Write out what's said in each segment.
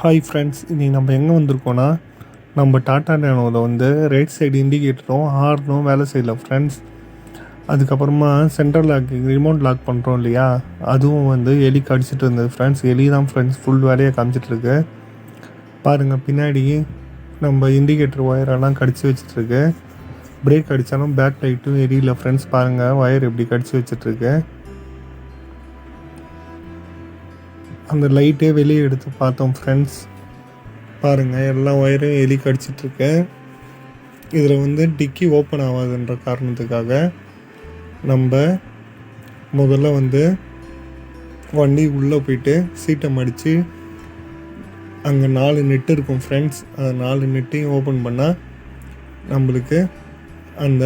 Hi friends இன்றைக்கி நம்ம எங்கே வந்திருக்கோன்னா நம்ம டாட்டா நேனோவில் வந்து ரைட் சைடு இண்டிகேட்டரும் ஹார்னும் வேலை செய்யல ஃப்ரெண்ட்ஸ் அதுக்கப்புறமா சென்ட்ரல் லாக் ரிமோட் லாக் பண்ணுறோம் இல்லையா? அதுவும் வந்து எலி கடிச்சிட்டு இருந்தது ஃப்ரெண்ட்ஸ் எலி தான் ஃப்ரெண்ட்ஸ் ஃபுல் வேலையை காமிச்சிட்ருக்கு பாருங்கள் பின்னாடி நம்ம இண்டிகேட்டர் ஒயரெல்லாம் கடிச்சு வச்சிட்ருக்கு பிரேக் அடித்தாலும் பேக் லைட்டும் எரியல ஃப்ரெண்ட்ஸ் பாருங்கள் ஒயர் எப்படி கடிச்சு வச்சிட்ருக்கு அந்த லைட்டே வெளியே எடுத்து பார்த்தோம் ஃப்ரெண்ட்ஸ் பாருங்கள் எல்லா ஒயரும் எலி கடிச்சிட்ருக்கு இதில் வந்து டிக்கி ஓப்பன் ஆகாதுன்ற காரணத்துக்காக நம்ம முதல்ல வந்து வண்டி உள்ளே போயிட்டு சீட்டை மடித்து அங்கே நாலு நெட்டு இருக்கும் ஃப்ரெண்ட்ஸ் அந்த நாலு நெட்டையும் ஓப்பன் பண்ணால் நம்மளுக்கு அந்த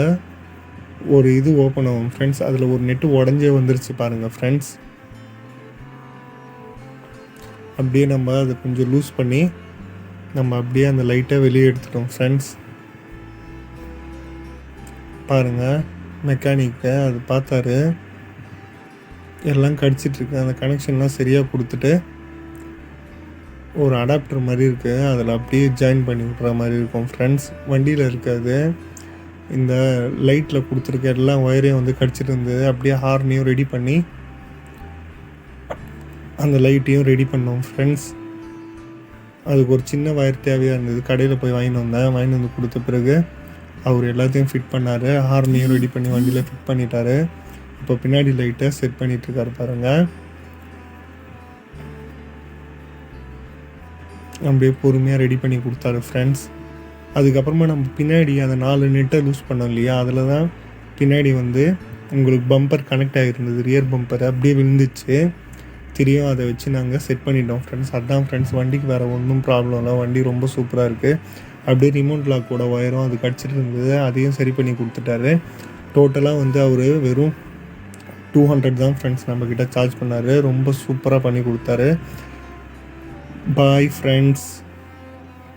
ஒரு இது ஓப்பன் ஆகும் ஃப்ரெண்ட்ஸ் அதில் ஒரு நெட்டு உடஞ்சே வந்துருச்சு பாருங்கள் ஃப்ரெண்ட்ஸ் அப்படியே நம்ம அதை கொஞ்சம் லூஸ் பண்ணி நம்ம அப்படியே அந்த லைட்டை வெளியே எடுத்துட்டோம் ஃப்ரெண்ட்ஸ் பாருங்கள் மெக்கானிக்கை அது பார்த்தாரு. எல்லாம் கடிச்சிட்ருக்கு அந்த கனெக்ஷன்லாம் சரியாக கொடுத்துட்டு ஒரு அடாப்டர் மாதிரி இருக்குது அதில் அப்படியே ஜாயின் பண்ணி விட்ற மாதிரி இருக்கும் ஃப்ரெண்ட்ஸ் வண்டியில் இருக்காது. இந்த லைட்டில் கொடுத்துருக்க எல்லா ஒயரையும் வந்து கடிச்சிட்டு இருந்தது அப்படியே ஹார்னையும் ரெடி பண்ணி அந்த லைட்டையும் ரெடி பண்ணோம் ஃப்ரெண்ட்ஸ் அதுக்கு ஒரு சின்ன வயர் தேவையாக இருந்தது. கடையில் போய் வாங்கிட்டு வந்தேன். வாங்கிட்டு வந்து கொடுத்த பிறகு அவர் எல்லாத்தையும் ஃபிட் பண்ணார். ஹார்னையும் ரெடி பண்ணி வண்டியில் ஃபிட் பண்ணிட்டாரு. இப்போ பின்னாடி லைட்டை செட் பண்ணிகிட்ருக்காரு பாருங்கள் அப்படியே பொறுமையாக ரெடி பண்ணி கொடுத்தாரு ஃப்ரெண்ட்ஸ் அதுக்கப்புறமா நம்ம பின்னாடி அந்த நாலு நெட்டை லூஸ் பண்ணோம் இல்லையா? அதில் தான் பின்னாடி வந்து உங்களுக்கு பம்பர் கனெக்ட் ஆகிருந்தது ரியர் பம்பர் அப்படியே விழுந்துச்சு. தெரியும். அதை வச்சு நாங்கள் செட் பண்ணிட்டோம் ஃப்ரெண்ட்ஸ் அதான் ஃப்ரெண்ட்ஸ் வண்டிக்கு வேறு ஒன்றும் ப்ராப்ளம் இல்லை. வண்டி ரொம்ப சூப்பராக இருக்குது அப்படியே ரிமோட் லாக்கோட ஒயரும் அது கடிச்சிட்டு இருந்தது. அதையும் சரி பண்ணி கொடுத்துட்டாரு. டோட்டலாக வந்து அவர் வெறும் டூ ஹண்ட்ரட் தான் ஃப்ரெண்ட்ஸ் நம்மக்கிட்ட சார்ஜ் பண்ணார். ரொம்ப சூப்பராக பண்ணி கொடுத்தாரு. Bye friends